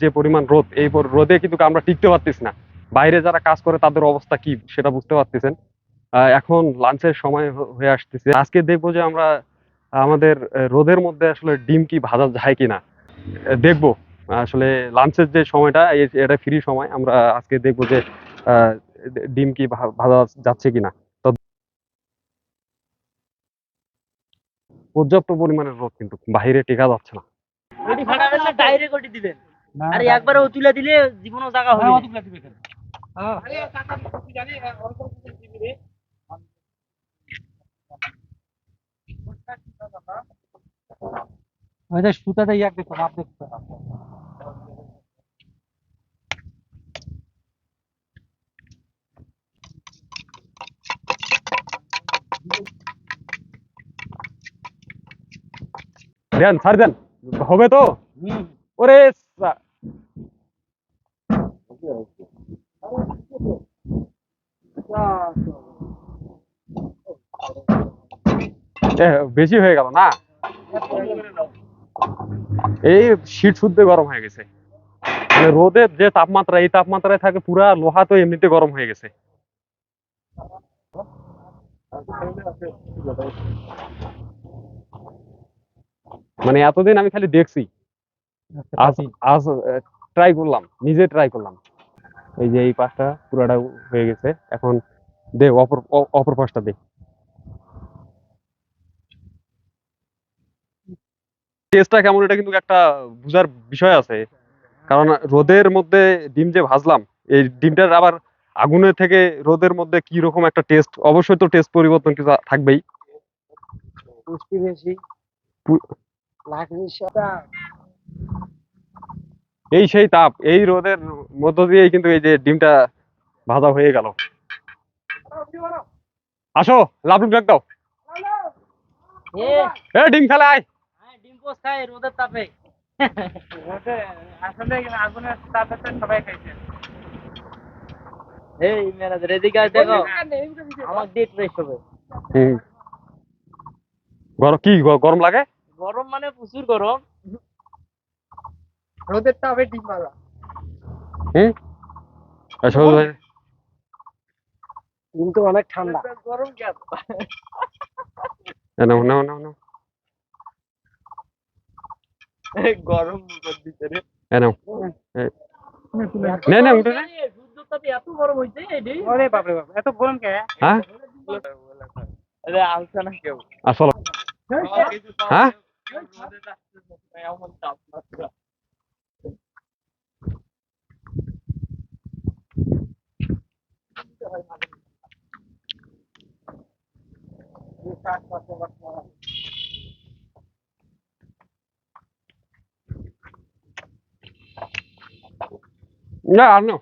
যে পরিমাণ রোদ এই রোদে কিন্তু আমরা টিকতে পারতেছি না। বাইরে যারা কাজ করে তাদের অবস্থা কি সেটা বুঝতে পারতেছেন। এখন লাঞ্চের সময় হয়ে আসতেছে। আজকে দেখব যে আমরা আমাদের রোদের মধ্যে আসলে ডিম কি ভাজা যায় কিনা। আহ, দেখব। আসলে লাঞ্চের যে সময়টা এটা ফ্রি সময়। আমরা আজকে দেখব যে ডিম কি ভাজা যাচ্ছে কিনা। পর্যাপ্ত পরিমাণের রোদ কিন্তু বাইরে টেকা যাচ্ছে না। না দিবেন। আরে একবারে ও তুলে দিলে জীবনও জায়গা হবে না। সুতাটা ইয়াক দেখো মাপ দেখো। দেন ছাড় দেন। হবে তো? ওরে বেশি হয়ে গেল না? এই শীত শুদ্ধ গরম হয়ে গেছে। মানে রোদের যে তাপমাত্রা, এই তাপমাত্রায় থাকে পুরা লোহা তো এমনিতে গরম হয়ে গেছে। মানে এতদিন আমি খালি দেখছি। আজ আজ ট্রাই করলাম নিজে ট্রাই করলাম। এই যে এই পাশটা পুরাটা হয়ে গেছে এখন দে অপর অপর পাশটা দে। টেস্টটা কেমন এটা কিন্তু একটা বুঝার বিষয় আছে। কারণ রোদের মধ্যে ডিম যে ভাজলাম এই ডিমটার আবার আগুনের থেকে রোদের মধ্যে কি রকম একটা টেস্ট অবশ্যই তো টেস্ট পরিবর্তন কিছু থাকবেই। পুষ্টি বেশি সাদা এই সেই তাপ এই রোদের মধ্য দিয়েই কিন্তু এই যে ডিমটা ভাজা হয়ে গেল। আসো লাভলুক ডাক দাও। এ। এ ডিম খেলা আয়। হ্যাঁ, ডিম খায় রোদের তাপে। আসলে আগুনের তাপে সবাই খাইছে। এই ম্যানেজার এদিকে আয় দেখো। আমার ডেট ফ্রেশ হবে। গরম কি গরম লাগে? গরম মানে প্রচুর গরম। রোদের তাপে ডিম হুম এ, সবুজ ভাই কিন্তু অনেক ঠান্ডা গরম কেন নাও নাও নাও নাও গরম দিতে রে এ নাও নে নে উঠে নে সূর্য এত গরম হইছে এডি ওরে বাপরে বাপ এত গরম কে হ্যাঁ আরে আলসা না কেউ আর চলো হ্যাঁ না আর নাও